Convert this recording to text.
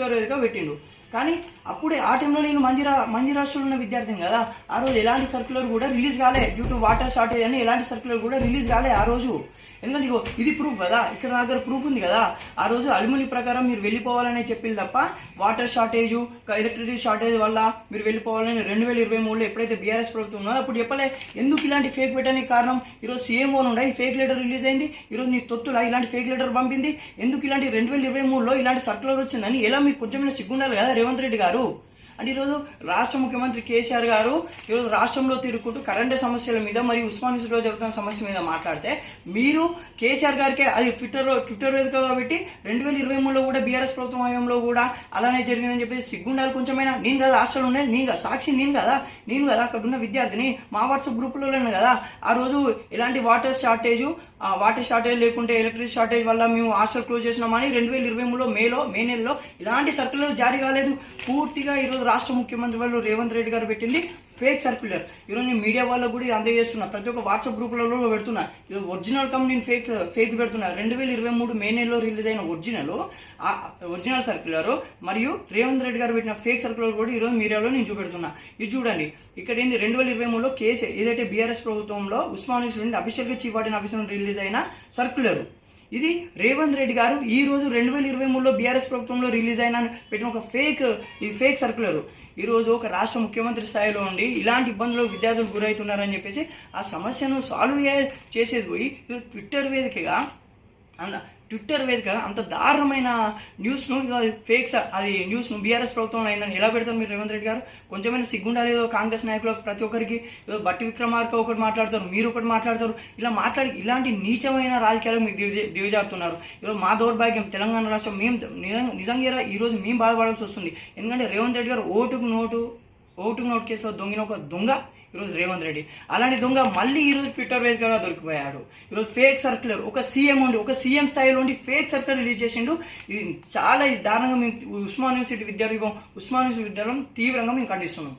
వేదిక పెట్టిండు. కానీ అప్పుడే ఆ టైంలో నేను మంజీరా మంజీరాష్ట్రంలో ఉన్న విద్యార్థిని కదా ఆ రోజు ఎలాంటి సర్కులర్ కూడా రిలీజ్ కాలే. డ్యూ టు వాటర్ షార్టేజ్ అని ఎలాంటి సర్కులర్ కూడా రిలీజ్ కాలే ఆ రోజు. ఎందుకంటే ఇగో ఇది ప్రూఫ్ కదా. ఇక్కడ నా దగ్గర ప్రూఫ్ ఉంది కదా. ఆ రోజు అలుముని ప్రకారం మీరు వెళ్ళిపోవాలని చెప్పింది తప్ప వాటర్ షార్టేజ్ ఎలక్ట్రిసిటీ షార్టేజ్ వల్ల మీరు వెళ్ళిపోవాలని రెండు వేల ఇరవై మూడులో ఎప్పుడైతే బీఆర్ఎస్ ప్రభుత్వం ఉన్నదో అప్పుడు చెప్పలే ఎందుకు ఇలాంటి ఫేక్ పెట్టడానికి కారణం? ఈరోజు సీఎంఓ నుండి ఈ ఫేక్ లెటర్ రిలీజ్ అయింది. ఈరోజు నీ తొత్తులా ఇలాంటి ఫేక్ లెటర్ పంపింది. ఎందుకు ఇలాంటి రెండు వేల ఇరవై మూడులో ఇలాంటి సర్కులర్ వచ్చిందని ఎలా మీకు కొంచెం సిగ్గుండాలి కదా రేవంత్ రెడ్డి గారు? అంటే ఈరోజు రాష్ట్ర ముఖ్యమంత్రి కేసీఆర్ గారు ఈరోజు రాష్ట్రంలో తిరుగుకుంటూ కరెంటు సమస్యల మీద మరియు ఉస్మానియాలో జరుగుతున్న సమస్య మీద మాట్లాడితే మీరు కేసీఆర్ గారికే అది ట్విట్టర్లో ట్విట్టర్ వేదిక కాబట్టి రెండు వేల ఇరవై మూడులో కూడా బీఆర్ఎస్ ప్రభుత్వం హయాంలో కూడా అలానే జరిగిందని చెప్పేసి సిగ్గుండాలి కొంచెమైనా. నేను కదా హాస్టల్ ఉండే నేను కదా సాక్షి నేను కదా నేను కదా అక్కడ ఉన్న విద్యార్థిని మా వాట్సాప్ గ్రూప్లో కదా. ఆ రోజు ఎలాంటి వాటర్ షార్టేజ్ వాటర్ షార్టేజ్ లేకుంటే ఎలక్ట్రిక్ షార్టేజ్ వల్ల మేము హాస్టల్ క్లోజ్ చేసినామని రెండు వేల ఇరవై మూడులో మేలో మే నెలలో ఇలాంటి సర్కులర్ జారీ కాలేదు. పూర్తిగా ఈరోజు రాష్ట్ర ముఖ్యమంత్రి వాళ్ళు రేవంత్ రెడ్డి గారు పెట్టింది ఫేక్ సర్క్యులర్. ఈరోజు నేను మీడియా వాళ్ళకు కూడా ఇది అందజేస్తున్నా. ప్రతి ఒక్క వాట్సాప్ గ్రూపులలో పెడుతున్నా. ఇది ఒరిజినల్ కమ్ నేను ఫేక్ ఫేక్ పెడుతున్నా. రెండు వేల ఇరవై మూడు మే నెలలో రిలీజ్ అయిన ఒరిజినల్ ఆ ఒరిజినల్ సర్క్యులర్ మరియు రేవంత్ రెడ్డి గారు పెట్టిన ఫేక్ సర్క్యులర్ కూడా ఈరోజు మీడియాలో నేను చూపెడుతున్నా. ఇది చూడండి. ఇక్కడ ఏంది? రెండు వేల ఇరవై మూడులో కేసు ఏదైతే బీఆర్ఎస్ ప్రభుత్వంలో ఉస్మానియా స్టూడెంట్ అఫీషియల్గా చీఫ్ వార్డెన్ రిలీజ్ అయిన సర్క్యులర్ ఇది రేవంత్ రెడ్డి గారు ఈ రోజు రెండు వేల ఇరవై మూడులో బీఆర్ఎస్ ప్రభుత్వంలో రిలీజ్ అయిన పెట్టిన ఒక ఫేక్ ఇది ఫేక్ సర్క్యులర్. ఈరోజు ఒక రాష్ట్ర ముఖ్యమంత్రి స్థాయిలో ఉండి ఇలాంటి ఇబ్బందులు విద్యార్థులు గురవుతున్నారని చెప్పేసి ఆ సమస్యను సాల్వ్ చేసేది పోయి ట్విట్టర్ వేదికగా అంత ట్విట్టర్ వేదిక అంత దారుణమైన న్యూస్ను ఫేక్స్ అది న్యూస్ను బీఆర్ఎస్ ప్రభుత్వం అయిందని ఎలా పెడతారు మీరు రేవంత్ రెడ్డి గారు? కొంచెమైనా సిగ్గుండాలి కాంగ్రెస్ నాయకులు ప్రతి ఒక్కరికి. బట్టి విక్రమార్క ఒకటి మాట్లాడతారు మీరు ఒకటి మాట్లాడతారు. ఇలా మాట్లాడి ఇలాంటి నీచమైన రాజకీయాలు మీకు దిగజారుతున్నారు. ఈరోజు మా దౌర్భాగ్యం తెలంగాణ రాష్ట్రం మేము నిజంగా నిజంగా ఈరోజు మేము బాధపడాల్సి వస్తుంది. ఎందుకంటే రేవంత్ రెడ్డి గారు ఓటుకు నోటు ఓటుకు నోటు కేసులో దొంగిన ఒక దొంగ. ఈరోజు రేవంత్ రెడ్డి. అలాంటి దొంగ మళ్ళీ ఈరోజు ట్విట్టర్ వేదికగా దొరికిపోయాడు. ఈరోజు ఫేక్ సర్క్యులర్ ఒక సీఎం ఉండి ఒక సీఎం స్థాయిలో ఉండి ఫేక్ సర్క్యులర్ రిలీజ్ చేసిండు. ఇది చాలా దారుణంగా మేము ఉస్మాన్ యూనివర్సిటీ విద్యార్థి ఉస్మాన్ యూనివర్సిటీ విద్యార్థులం తీవ్రంగా మేము ఖండిస్తున్నాం.